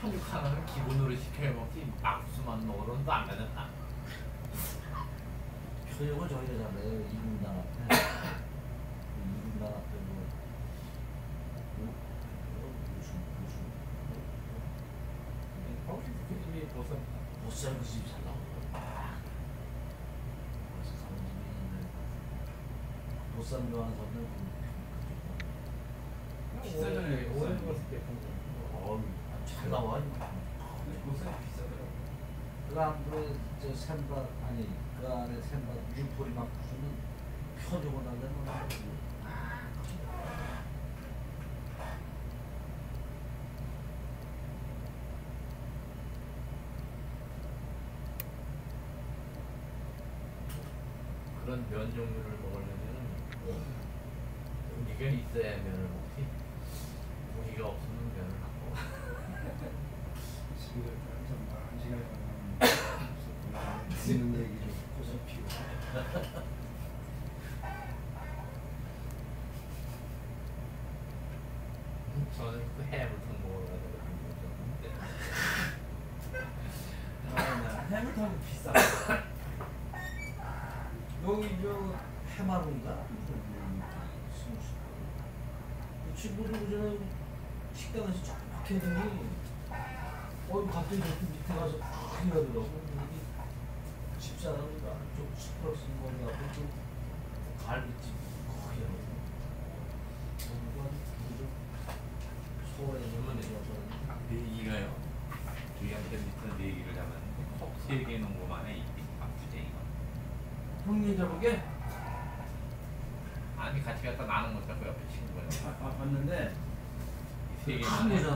편육 하나는 기본으로 시켜 먹지 막수만 먹으러는 또안 되잖아. 표역을 저희가 잡아요 이분당 앞에. 이분당 앞에 뭐 뭐, 뭐, 무슨 무슨 거기 그 집이 보쌈? 보쌈 그집 잘 나오고 그래서 사는 집이 있는데 보쌈 좋아하는 사람들 비싸잖아요. 오래 먹었을 때 어잘 나와 보쌈이 비싸더라고. 그 안에 저 샘밥 아니 그 안에 샘밥 유포리 막 부수면 펴주고 난다는 거 그런 면 종류를 먹으려면 우리가 있어야 면을 먹지. 우리가 없으면 면을 안 먹어. 집에 항상 한 시간에 가면 듣는 얘기 좀 고소 피우 저는 그 해물탕 먹으러 가다가 아, 해물탕 비싸 여기 저 해마루인가 이 친구들 그전에 식당에서 쫙 했더니 어 갑자기 저렇게 밑에 가서 팍 이러더라고 이게 집사람이가 좀 갖고 좀 갈비집 거기 하고 누가 좀 서울에 그러면 있는 내기가요. 저희한테 밑에 내기를 잡았는데 컵세개 놓은 것만에 이 박주쟁이가. 형님 잡을게 아니 같이 갔다 나는 못 잡고 옆에 친구가. 아, 아, 봤는데 세개 큰 거잖아